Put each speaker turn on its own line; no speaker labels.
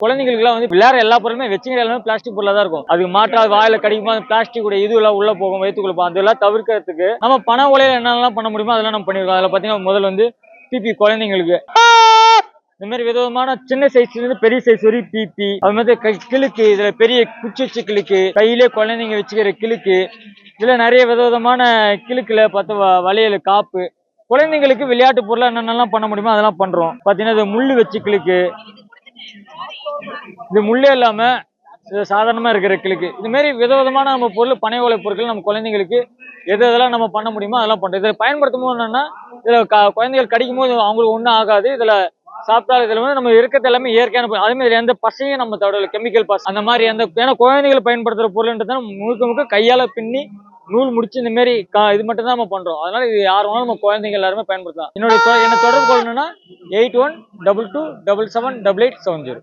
குழந்தைங்களுக்குலாம் வந்து விளையாட எல்லா பொருளுமே வச்சுக்கிற எல்லாமே பிளாஸ்டிக் பொருளாக தான் இருக்கும். அது மாற்றா வாயில கடிக்குமா பிளாஸ்டிக் உடைய இது எல்லாம் உள்ள போகும் வயிற்றுக்குள்ள போகும் அதெல்லாம் தவிர்க்கிறதுக்கு நம்ம பண உலையில என்னெல்லாம் பண்ண முடியுமோ அதெல்லாம் நம்ம பண்ணிருக்கோம். அதில் பார்த்தீங்கன்னா முதல்ல வந்து பிபி குழந்தைங்களுக்கு. இந்த மாதிரி விதவிதமான சின்ன சைஸ்ல இருந்து பெரிய சைஸ் வரையும் பிபி அது மாதிரி கை- கிளுக்கு இதுல பெரிய குச்சி வச்சு கிளுக்கு கையிலே குழந்தைங்க வச்சுக்கிற கிளுக்கு இதுல நிறைய விதவிதமான கிளுக்குல பார்த்து வ- வளையல் காப்பு. குழந்தைங்களுக்கு விளையாட்டு பொருளாக என்னென்னலாம் பண்ண முடியுமோ அதெல்லாம் பண்ணுறோம் பார்த்தீங்கன்னா இது முள் வச்சு கிளுக்கு இது முள்ளே இல்லாம இது சாதாரணமா இருக்கிற கிளுக்கு இது மாதிரி விதவிதமான நம்ம பொருள் பனை ஓலை பொருட்கள் நம்ம குழந்தைங்களுக்கு எது எதெல்லாம் நம்ம பண்ண முடியுமோ அதெல்லாம் பண்றோம். இதை பயன்படுத்தும் போது என்னன்னா இதுல க- குழந்தைகள் கடிக்கும் போது அவங்களுக்கு ஒன்றும் ஆகாது. இதுல சாப்பிட்டா இதுல வந்து நம்ம இருக்கிறது எல்லாமே இயற்கையான பொருள். அதே மாதிரி எந்த பசையும் நம்ம தடவை கெமிக்கல் பஸ் அந்த மாதிரி அந்த ஏன்னா குழந்தைகள் பயன்படுத்துற பொருள்ன்றது முழுக்க முழுக்க கையால பின்னி நூல் முடிச்சு இந்த மாதிரி கா- இது மட்டும் தான் நம்ம பண்றோம். அதனால இது யார் வேணாலும் நம்ம குழந்தைங்க எல்லாருமே பயன்படுத்தலாம். என்னோட என்ன தொடர்பு கொள்ளணும்னா eight one double two double seven double eight seven zero